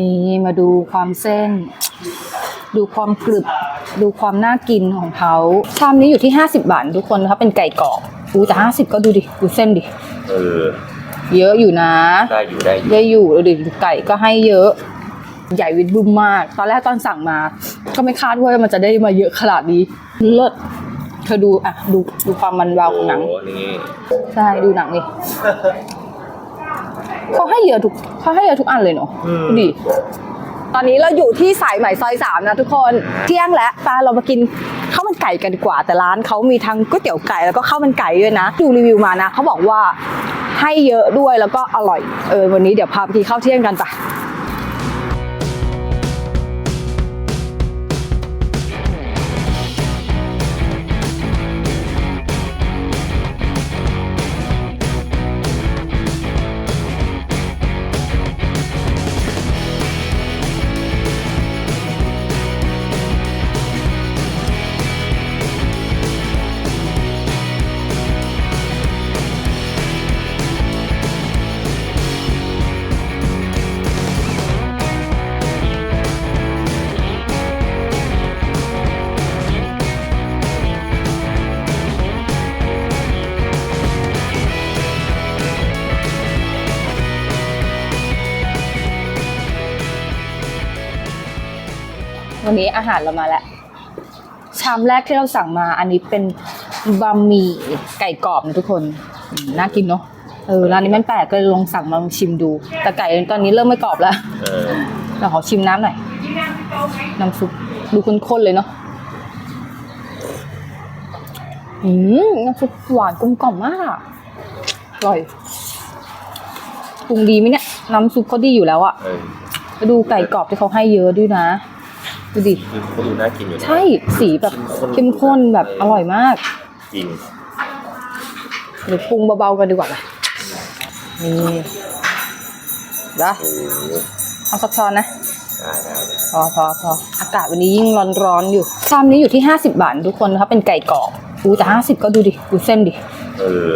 นี่มาดูความเส้น ดูความกรึบ ดูความน่ากินของเขาชามนี้อยู่ที่ 50 บาททุกคนเขาเป็นไก่กรอบอู้แต่50ก็ดูดิ ดูเส้นดิ เออ เยอะอยู่นะ ได้อยู่ได้อยู่ได้อยู่ดูดิไก่ก็ให้เยอะ ใหญ่วิดบึ้มมาก ตอนแรกตอนสั่งมา ก็ไม่คาดว่ามันจะได้มาเยอะขนาดนี้ เลิศเธอดูอะดูดูความมันวาวของหนัง โอ้นี่ ใช่ ดูหนังดิ เขาให้เยอะทุกเขาให้เยอะทุกอันเลยเนาะดูดิตอนนี้เราอยู่ที่สายใหม่ซอยสามนะทุกคนเที่ยงแล้วไปเรามากินข้าวมันไก่กันดีกว่า แต่ร้านเขามีทั้งก๋วยเตี๋ยวไก่แล้วก็ข้าวมันไก่ด้วยนะดูรีวิวมานะเขาบอกว่าให้เยอะด้วยแล้วก็อร่อยเออวันนี้เดี๋ยวพาไปกินข้าวเที่ยงกันป วันนี้อาหารเรามาแล้วชามแรกที่เราสั่งมา อันนี้เป็นบะหมี่ไก่กรอบนะทุกคนอืมน่ากินเนาะเออร้านนี้มันแปลกก็เลยลองสั่งมาลองชิมดู แต่ไก่ตอนนี้เริ่มไม่กรอบแล้ว เออเราขอชิมน้ำหน่อย น้ำซุปดูข้นๆเลยเนาะ อืมน้ำซุปหวานกลมกล่อมมากอะอร่อยปรุงดีไหมเนี่ย น้ำซุปเขาดีอยู่แล้วอะเออ ไปดูไก่กรอบที่เขาให้เยอะด้วยนะ ดูดิคือเขาดูน่ากินอยู่นะใช่สีแบบเข้มข้นแบบอร่อยมากจริงเดี๋ยวปรุงเบาๆกันดีกว่าไหมนี่นะโอ้โหเอาสักช้อนนะได้ได้ได้พอพอพออากาศวันนี้ยิ่งร้อนๆอยู่ชามนี้อยู่ที่ 50 บาททุกคนเขาเป็นไก่กรอบอู้แต่50ก็ดูดิดูเส้นดิเออ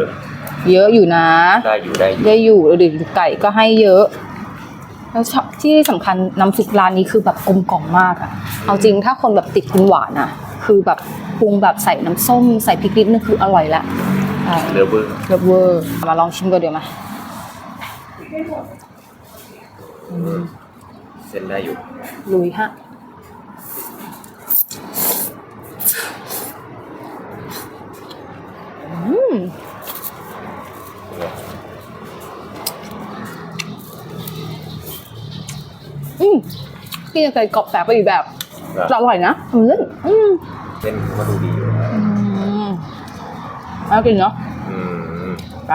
เยอะอยู่นะ ได้อยู่ได้อยู่ได้อยู่ดูดิไก่ก็ให้เยอะแล้วชอบ ที่สำคัญน้ำซุปร้านนี้คือแบบกลมกล่อมมากอะเอาจริงถ้าคนแบบติดกินหวานอะคือแบบปรุงแบบใส่น้ำส้มใส่พริกนิดนึงคืออร่อยละอ่าเลือเบอร์เลิฟเวอร์มาลองชิมกันเดี๋ยวมาเส้นได้อยู่ลุยฮะอืม เป็นไง อืม กินกับไก่กรอบแบบไปอีกแบบอร่อยนะอืมอืมเส้นเขาก็ดูดีอยู่นะน่ากินเนาะอืมไป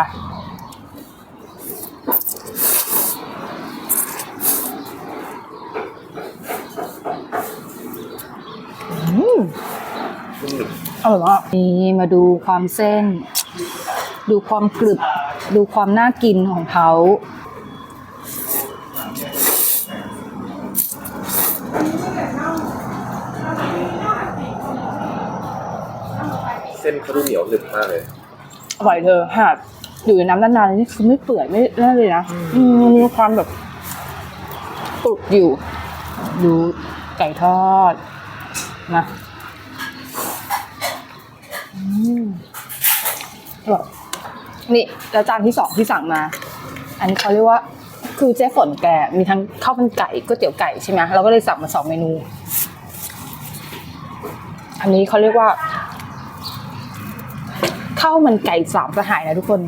อืมอร่อยมากนี่มาดูความเส้น ดูความกรึบ ดูความน่ากินของเขา เส้นเขาดูเหนียวหนึบมากเลย อร่อยเธอหากอยู่ในน้ำนานๆนี่คือไม่เปื่อยไม่นั่นเลยนะอืมมันมีความแบบกรุบอยู่ ดูไก่ทอดนะอืมอร่อยนี่แล้วจานที่สองที่สั่งมา อันนี้เขาเรียกว่า คือเจ๊ฝนแกมีทั้งข้าวมันไก่ก๋วยเตี๋ยวไก่ใช่ไหมเราก็เลยสั่งมาสองเมนู อันนี้เขาเรียกว่าข้าวมันไก่สามสหายนะทุกคน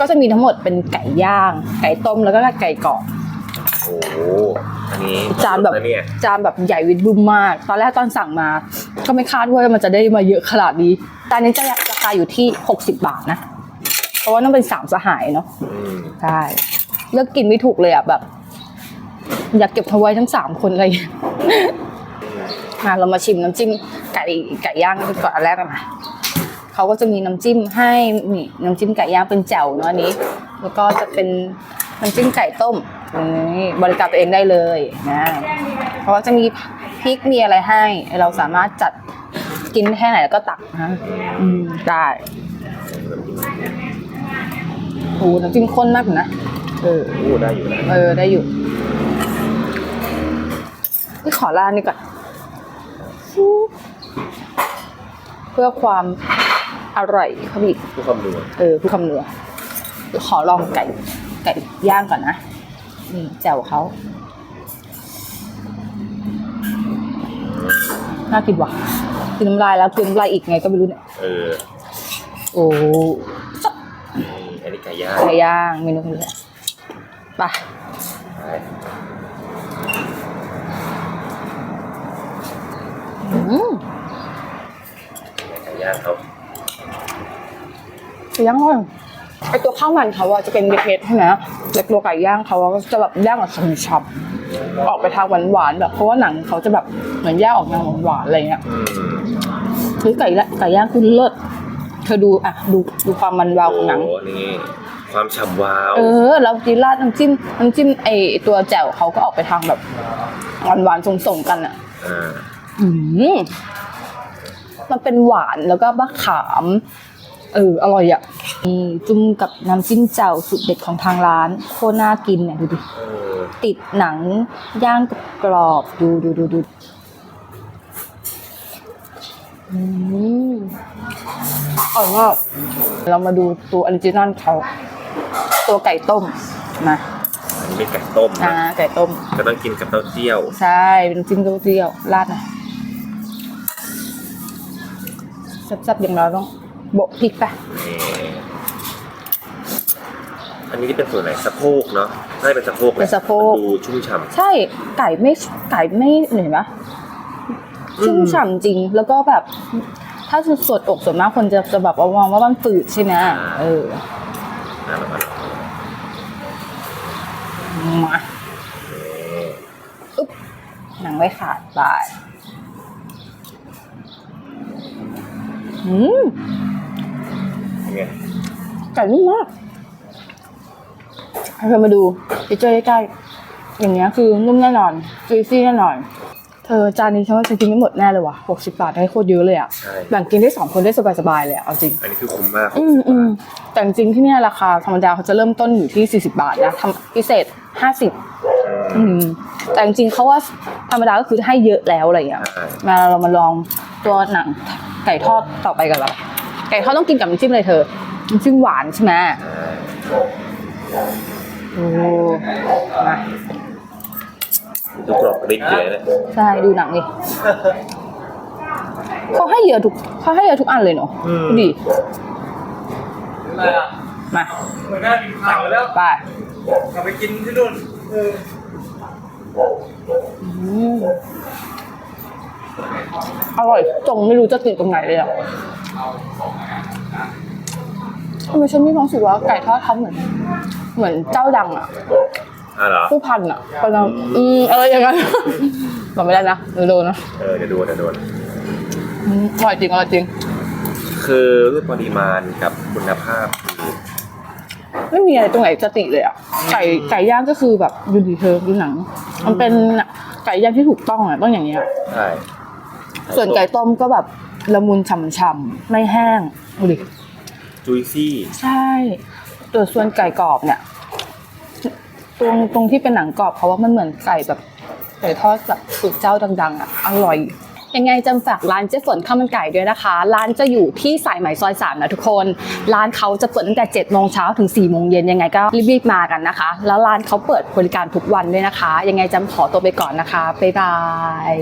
ก็จะมีทั้งหมดเป็นไก่ย่าง ไก่ต้มแล้วก็ไก่กรอบโอ้โหอันนี้จานแบบล้วเนี่ยจานแบบใหญ่วิดบึ้มมาก ตอนแรกตอนสั่งมา ก็ไม่คาดว่ามันจะได้มาเยอะขนาดนี้จานนี้จะราคาอยู่ที่ 60 บาทนะ เพราะว่าต้องเป็นสามสหายเนาะอืม ใช่ เลือกกินไม่ถูกเลยอะแบบ อยากเก็บเอาไว้ทั้งสามคนเลยมาเรามาชิมน้ำจิ้มไก่ไก่ย่างกันก่อนอันแรกกันนะเขาก็จะมีน้ำจิ้มให้นี่น้ำจิ้มไก่ย่างเป็นแจ่วเนาะอันนี้ แล้วก็จะเป็นน้ำจิ้มไก่ต้มนี่บริการตัวเองได้เลยนะเพราะว่าจะมีพริกมีอะไรให้ เราสามารถจัดกินแค่ไหนแล้วก็ตักนะอืมได้โอ้โหน้ำจิ้มข้นมากอยู่นะ เออโอ้ได้อยู่นะเออ ได้อยู่ขอราดนี่ก่อนเพื่อความอร่อยเขาอีก ผู้คำนวณเออผู้คำเนือขอลองไก่ ไก่ย่างก่อนนะ นี่แจ่วเขาน่ากินว่ะกินน้ำลายแล้วกินน้ำลายอีกไงก็ไม่รู้เนี่ย เออโอ้นี่อันนี้ไก่ย่างไก่ย่างเมนูนี้ไปใช่ อืมไก่ย่างเขาไก่ย่างอร่อยไอตัวข้าวมันเขาอะจะเป็นเม็ดๆใช่ไหมแต่ตัวไก่ย่างเขาอะก็จะแบบย่างแบบฉ่ำๆออกไปทางหวานๆแบบเพราะว่าหนังเขาจะแบบเหมือนย่างออกแนวหวานๆอะไรเงี้ยอืมหรือไก่ละไก่ย่างคือเลิศเธอดูอะดูดูความมันวาวของหนังโอ้นี่ ความฉ่ำวาว เออแล้วจีราดน้ำจิ้มน้ำจิ้มไอตัวแจ่วเขาก็ออกไปทางแบบหวานหวานๆส่งๆกันอะอ่า อืมมันเป็นหวานแล้วก็มะขาม เอออร่อยอะนี่จุ่มกับน้ำจิ้มแจ่วสุดเด็ดของทางร้านโคตรน่ากินเนี่ยดูดิ เออ ติดหนังย่างกรอบๆดูดูดูดูอืมอร่อยมากเรามาดูตัวออริจินอลเขา ตัวไก่ต้มมาอันนี้เป็นไก่ต้มอ่านะไก่ต้ม ก็ต้องกินกับเต้าเจี้ยวใช่เป็นน้ำจิ้มเต้าเจี้ยวราดหน่อยแซ่บๆอย่างเราต้องโบะพริกไปนี่อันนี้ที่เป็นส่วนไหนสะโพกเนาะน่าจะเป็นสะโพกแหลเป็นสะโพก มันดูชุ่มฉ่ำ ใช่ไก่ไม่ไก่ไม่เห็นปะอืม ชุ่มฉ่ำจริง แล้วก็แบบ ถ้าสดอกส่วนมากคนจะจะแบบว่ามองว่ามันฝืดใช่ไหมเออ อะแล้วก็ มานี่อึ๊บหนังไม่ขาดบายอืมเป็นไงไก่นุ่มมากให้เธอมาดูไปเจอใกล้ๆอย่างเงี้ยคือนุ่มแน่นอนจุยซี่แน่นอน เธอจานนี้ฉันว่าฉันกินไม่หมดแน่เลยว่ะหกสิบบาทได้โคตรเยอะเลยอะใช่ แบ่งกินได้สองคนได้สบายๆเลยอะเอาจริง อันนี้คือคุ้มมากอืมอืมแต่จริงๆที่เนี่ยราคาธรรมดาเขาจะเริ่มต้นอยู่ที่ 40 บาทนะทำพิเศษ 50อืมแต่จริงๆเขาว่าธรรมดาก็คือให้เยอะแล้วอะไรอย่างเงี้ยใช่มาเรามาลองตัวหนังไก่ทอดต่อไปกันละไก่ทอดต้องกินกับน้ำจิ้มเลยเธอน้ำจิ้มหวานใช่ไหมใช่โอ้มา ดูกรอบกริบเลยนะใช่ดูหนังดิเขาให้เยอะทุกเขาให้เยอะทุกอันเลยเนาะดูดิอะไรอะมาเหมือนหน้ากินข้าวแล้วไปกลับไปกินที่นู่นเอออืมอร่อยจงไม่รู้จะติดตรงไหนเลยอะทำไมฉันมีความรู้สึกว่าไก่ทอดเขาเหมือน เหมือนเจ้าดังอะ อะเหรอ ผู้พันอะกำลังอืมอะไรอย่างนั้นบอกไม่ได้นะเดี๋ยวโดนนะเออเดี๋ยวดูเดี๋ยวดูอืมอร่อยจริงอร่อยจริง คือรูปปริมาณกับคุณภาพคือไม่มีอะไรตรงไหนจะติเลยอะไก่ไก่ย่างก็คือแบบดูดีเธอดูหนัง มันเป็นไก่ย่างที่ถูกต้องอะต้องอย่างเงี้ย ใช่ส่วนไก่ต้มก็แบบละมุนฉ่ำๆไม่แห้งดูดิ จุยซี่ ใช่ ตัวส่วนไก่กรอบเนี่ย ตรงตรงที่เป็นหนังกรอบเพราะว่ามันเหมือนไก่แบบไก่ทอดแบบสูตรเจ้าดัง ๆ อะ อร่อย ยังไงจำฝากร้านเจ๊ฝนข้าวมันไก่ด้วยนะคะ ร้านจะอยู่ที่สายไหมซอยสามนะทุกคน ร้านเขาจะเปิดตั้งแต่7จ็ดโมงเช้าถึง4ี่โมงเย็นยังไงก็รีบๆมากันนะคะ แล้วร้านเขาเปิดบริการทุกวันด้วยนะคะ ยังไงจำขอตัวไปก่อนนะคะบ๊ายบาย